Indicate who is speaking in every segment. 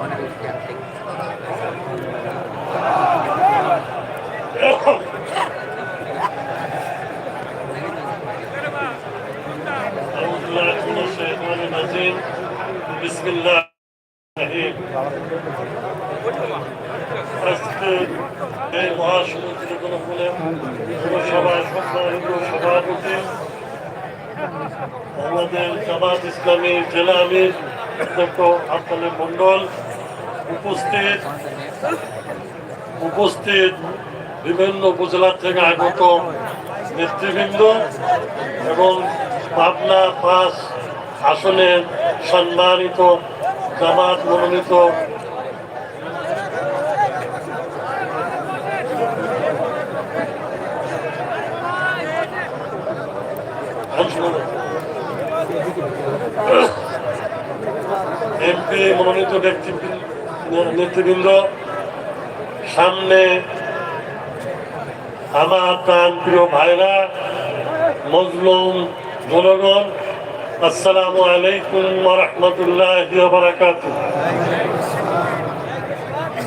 Speaker 1: أعوذ بالله من الشيطان الرجيم بسم الله الرحيم আজকে এই মহাসমিতির কোনো বলে পুরসভা সম্মানিত সভাপতি আমাদের জামাত ইসলামী জেলা আমির অধ্যক্ষ আফতালি মন্ডল উপস্থিত উপস্থিত বিভিন্ন উপজেলা থেকে আগত নেতৃবৃন্দ এবং পাবনা পাঁচ আসনের সম্মানিত, জামাত মনোনীত এমপি মনোনীত ব্যক্তিবৃন্দ নেতৃবৃন্দ, সামনে আমার প্রাণ প্রিয় ভাইরা, মজলুম জনগণ আসসালামু আলাইকুম রহমতুল্লাহ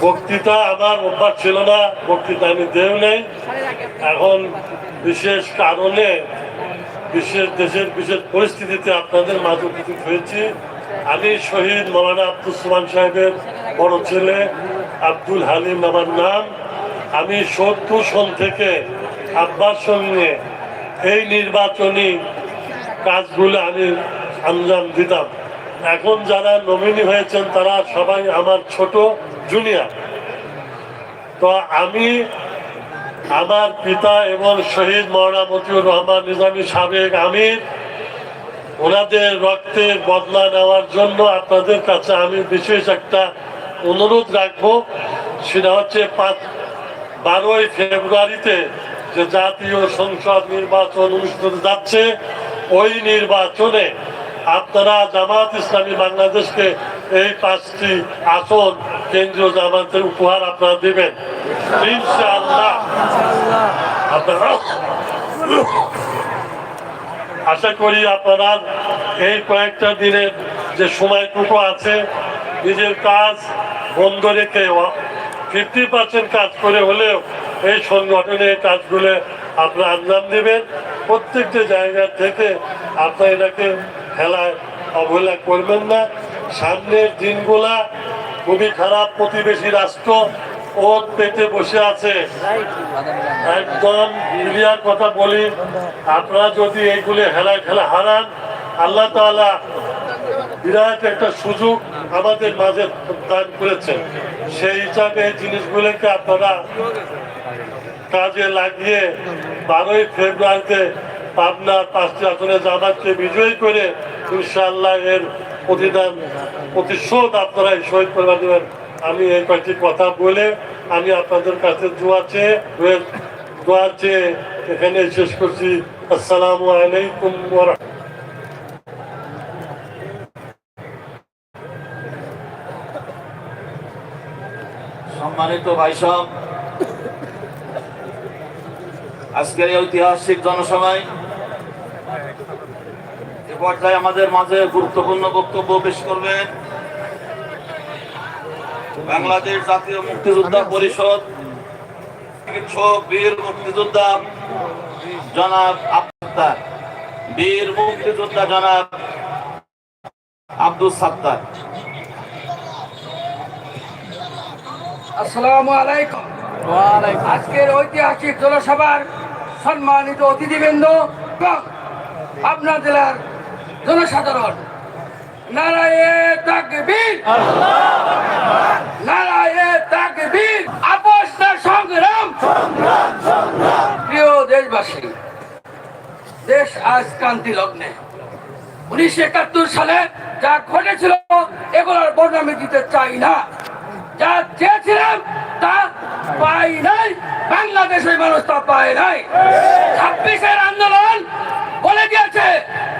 Speaker 1: বক্তৃতা আমার অভ্যাস ছিল না, বক্তৃতা আমি দেও নেই। এখন বিশেষ কারণে, বিশেষ দেশের বিশেষ পরিস্থিতিতে আপনাদের মাঝে উপস্থিত হয়েছি। আমি শহীদ মৌলানা আব্দুল সুমান সাহেবের বড় ছেলে আব্দুল হালিম আমার নাম। আমি সত্তর সন থেকে আব্বার সঙ্গে এই নির্বাচনী কাজগুলো আমি আঞ্জাম দিতাম। এখন যারা নমিনি হয়েছেন, তারা সবাই আমার ছোট জুনিয়র তো আমি আমার পিতা এবং শহীদ মৌলানা মতিউর রহমান, নিজামী সাবেক আমির ওনাদের রক্তের বদলা নেওয়ার জন্য আপনাদের কাছে আমি বিশেষ একটা অনুরোধ রাখব। সেটা হচ্ছে পাঁচ, বারোই ফেব্রুয়ারিতে যে জাতীয় সংসদ নির্বাচন অনুষ্ঠিত যাচ্ছে, ওই নির্বাচনে আপনারা জামাত ইসলামী বাংলাদেশকে এই পাঁচটি আসন কেন্দ্রীয় জামাতের উপহার আপনারা দেবেন। আপনারা আশা করি আপনারা এই কয়েকটা দিনের যে সময়টুকু আছে, নিজের কাজ বন্ধ রেখে ফিফটি পার্সেন্ট কাজ করে হলেও এই সংগঠনের কাজগুলো আপনারা আঞ্জাম দেবেন প্রত্যেকটা জায়গা থেকে আপনারা এটাকে খেলায় অবহেলা করবেন না। সামনের দিনগুলা খুবই খারাপ প্রতিবেশী রাষ্ট্র ওর পেটে বসে আছে। একদম ক্লিয়ার কথা বলি, আপনারা যদি এইগুলি হেলায় খেলা হারান, আল্লাহ তাআলা বিরাট একটা সুযোগ আমাদের মাঝে দান করেছেন। সেই হিসাবে এই জিনিসগুলোকে আপনারা কাজে লাগিয়ে বারোই ফেব্রুয়ারিতে পাবনার পাঁচটি আসনে জামাতকে বিজয়ী করে ইনশাআল্লাহ এর প্রতিদান, প্রতিশোধ আপনারা শহীদ পরিবার দেবেন আমি এই কয়েকটি কথা বলে আমি আপনাদের কাছে দোয়া চেয়ে এখানে শেষ করছি। আসসালামু আলাইকুম
Speaker 2: সম্মানিত ভাই সব আজকের ঐতিহাসিক জনসভায় এ পর্যায়ে আমাদের মাঝে গুরুত্বপূর্ণ বক্তব্য পেশ করবেন। বাংলাদেশ জাতীয় মুক্তিযোদ্ধা পরিষদ চিকিৎসক বীর মুক্তিযোদ্ধা জনাব আব্দুল বীর মুক্তিযোদ্ধা জনাব আব্দুল সাত্তার।
Speaker 3: আসসালামু আলাইকুম। আজকের ঐতিহাসিক জনসভার সম্মানিত অতিথিবৃন্দ এবং পাবনা জেলার জনসাধারণ। নারায়ে তাকবীর। নারায়ে তাকবীর আপোষ প্রিয় দেশবাসী, দেশ আজ লগ্নে। উনিশশো একাত্তর সালে যা ঘটেছিল এগুলোর বর্ণামি দিতে চাই না। যা চেয়েছিলাম, তা পাই নাই। বাংলাদেশের মানুষ তা পায় নাই। ছাব্বিশের আন্দোলন বলে দিয়েছে,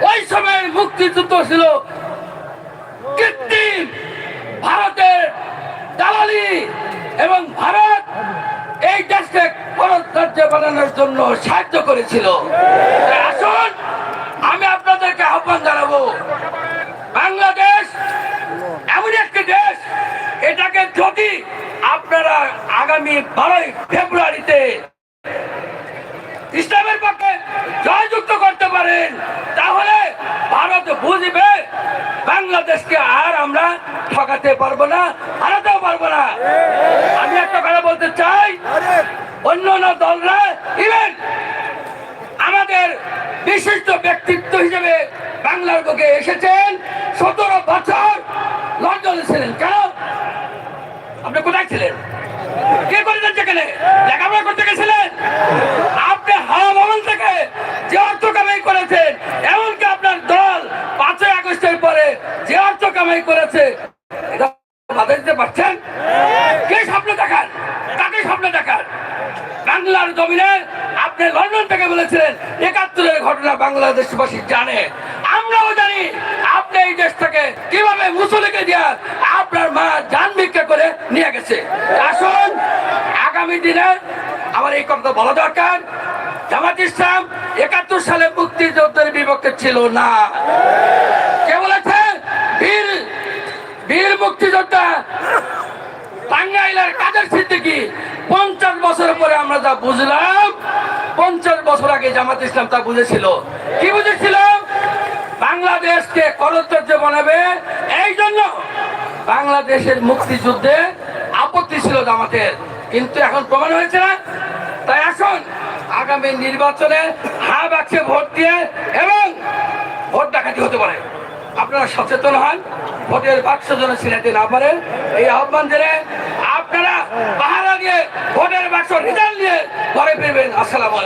Speaker 3: ওই সময়ের মুক্তিযুদ্ধ ছিল কৃত্রিম। ভারতের দালালি এবং ভারত এই দেশকে গণতন্ত্র বানানোর জন্য সাহায্য করেছিল। আসুন, আমি আপনাদেরকে আহ্বান জানাব, বাংলাদেশ এমন একটি দেশ এই আগামী বারোই ফেব্রুয়ারিতে ইসলামের পক্ষে জয়যুক্ত করতে পারেন, তাহলে ভারত বুঝবে বাংলাদেশকে আর আমরা ঠকাতে পারব না। হারাতেও পারব না। আমি একটা কথা বলতে চাই। অন্য অন্য দলরা ইভেন আমাদের বিশিষ্ট ব্যক্তিত্ব হিসেবে বাংলার বুকে এসেছেন সতেরো বছর লন্ডনে ছিলেন। কেন? আপনি কোথায় ছিলেন? কে করেছেন সেখানে? লেখাপড়া করতে গেছিলেন? আপনি হাওয়া ভবন থেকে যে অর্থ কামাই করেছেন এমনকি আপনার দল পাঁচই আগস্টের পরে যে অর্থ কামাই করেছে এটা বাধা দিতে পারছেন কে স্বপ্ন দেখান কাকে স্বপ্ন দেখান বাংলার জমিনে আপনি লন্ডন থেকে বলেছিলেন একাত্তরের ঘটনা বাংলাদেশবাসী জানে। আমরাও জানি আপনি এই দেশ থেকে কীভাবে মুসলিকে দিয়া আপনার মা জান ভিক্ষা করে নিয়ে গেছে। আসুন, আগামী দিনে আমার এই কথা বলা দরকার। জামাত ইসলাম একাত্তর সালে মুক্তিযুদ্ধের বিপক্ষে ছিল না। কে বলেছে? বীর বীর মুক্তিযোদ্ধা টাঙ্গাইলের কাদের সিদ্দিকি? পঞ্চাশ বছর পরে আমরা যা বুঝলাম পঞ্চাশ বছর আগে জামাত ইসলাম তা বুঝেছিল। কি বুঝেছিল? বাংলাদেশকে করতর্য বানাবে, এই জন্য বাংলাদেশের মুক্তিযুদ্ধে আপত্তি ছিল জামাতের। কিন্তু এখন প্রমাণ হয়েছে না। তাই আসুন, আগামী নির্বাচনে হা বাক্সে ভোট দিয়ে এবং ভোট ডাকাতি হতে পারে। আপনারা সচেতন হন, ভোটের বাক্স যেন ছিনাতে না পারে। এই আহ্বান জেনে আপনারা দিয়ে ভোটের বাক্স রিটার্ন নিয়ে ঘরে ফিরবেন। আসসালামু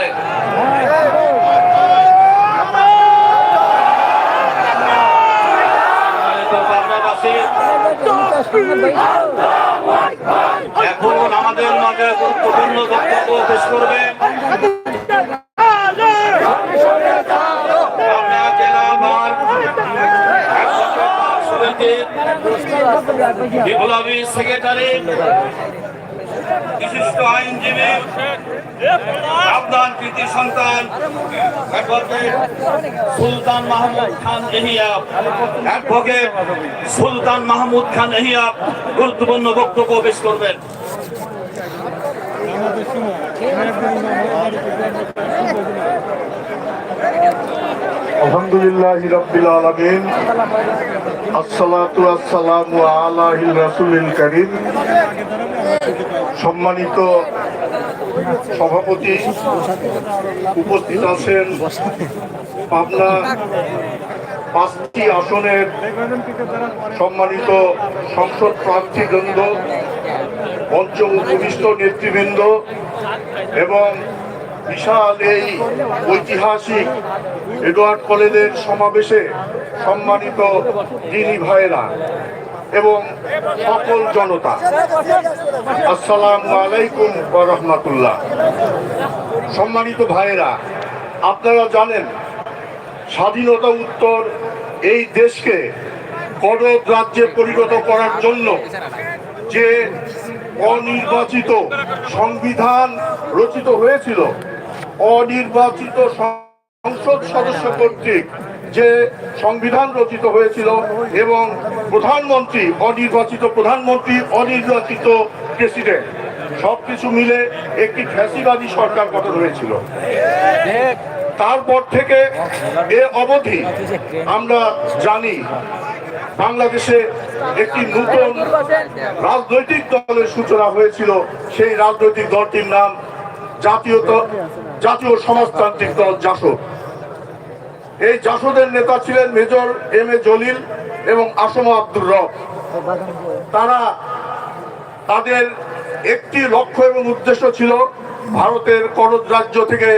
Speaker 2: এখন আমাদের মাঝে গুরুত্বপূর্ণ বক্তব্য পেশ করবে। বিপ্লবী সেক্রেটারি বিশিষ্ট আইনজীবী আপনার কৃতি সন্তান সুলতান মাহমুদ খান এহিয়া অ্যাডভোকেট সুলতান মাহমুদ খান এহিয়াপ গুরুত্বপূর্ণ বক্তব্য পেশ করবেন।
Speaker 4: আলহামদুলিল্লাহ রব্বিল আলামিন। আসসালাতু আসসালামু আলাহিল রাসূলিল কারীম। সম্মানিত সভাপতি উপস্থিত আছেন পাবনা পাঁচটি আসনের সম্মানিত সংসদ প্রার্থীবৃন্দ পঞ্চম উপবিষ্ট নেতৃবৃন্দ এবং বিশাল এই ঐতিহাসিক এডওয়ার্ড কলেজের সমাবেশে সম্মানিত দিনী ভাইয়েরা এবং সকল জনতা, আসসালাম আলাইকুম রাহমাতুল্লাহ। সম্মানিত ভাইয়েরা, আপনারা জানেন, স্বাধীনতা উত্তর এই দেশকে করদ রাজ্যে পরিণত করার জন্য যে অনির্বাচিত সংবিধান রচিত হয়েছিল অনির্বাচিত সংসদ সদস্য কর্তৃক যে সংবিধান রচিত হয়েছিল এবং প্রধানমন্ত্রী, অনির্বাচিত প্রধানমন্ত্রী, অনির্বাচিত প্রেসিডেন্ট, সবকিছু মিলে একটি ফ্যাসিবাদী সরকার গঠন হয়েছিল। তারপর থেকে এ অবধি আমরা জানি বাংলাদেশে একটি নতুন রাজনৈতিক দলের সূচনা হয়েছিল। সেই রাজনৈতিক দলটির নাম জাতীয় জাতীয় সমাজতান্ত্রিক দল জাসদ। এই জাসদের নেতা ছিলেন মেজর এম এ জলিল এবং আসম আব্দুর রব। তারা তাদের একটি লক্ষ্য এবং উদ্দেশ্য ছিল ভারতের করদ রাজ্য থেকে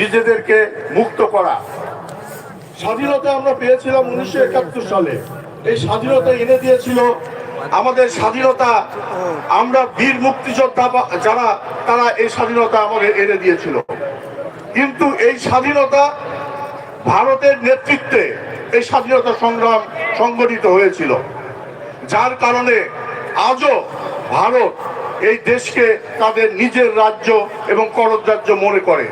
Speaker 4: নিজেদেরকে মুক্ত করা। স্বাধীনতা আমরা পেয়েছিলাম উনিশশো একাত্তর সালে। এই স্বাধীনতা এনে দিয়েছিল আমাদের স্বাধীনতা। আমরা বীর মুক্তিযোদ্ধা যারা, তারা এই স্বাধীনতা আমাদের এনে দিয়েছিল। কিন্তু এই স্বাধীনতা ভারতের নেতৃত্বে এই স্বাধীনতা সংগ্রাম সংগঠিত হয়েছিল। যার কারণে আজও ভারত এই দেশকে তাদের নিজের রাজ্য এবং করদ রাজ্য মনে করে।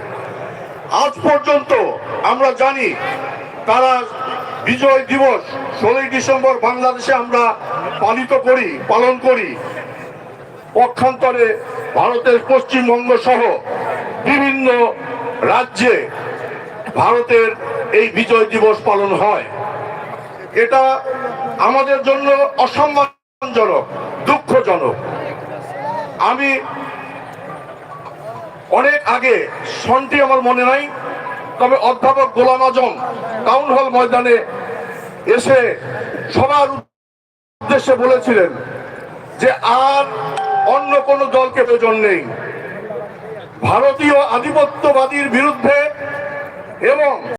Speaker 4: আজ পর্যন্ত আমরা জানি তারা বিজয় দিবস ষোলোই ডিসেম্বর বাংলাদেশে আমরা পালিত করি, পালন করি। পক্ষান্তরে ভারতের পশ্চিমবঙ্গ সহ বিভিন্ন রাজ্যে ভারতের এই বিজয় দিবস পালন হয়। এটা আমাদের জন্য অসম্মানজনক, দুঃখজনক। আমি অনেক আগে সনটি আমার মনে নাই, তবে অধ্যাপক গোলাম আজম টাউন হল ময়দানে এসে সবার উদ্দেশ্যে বলেছিলেন যে আর অন্য কোনো দলকে প্রয়োজন নেই। ভারতীয় আধিপত্যবাদীর বিরুদ্ধে এবং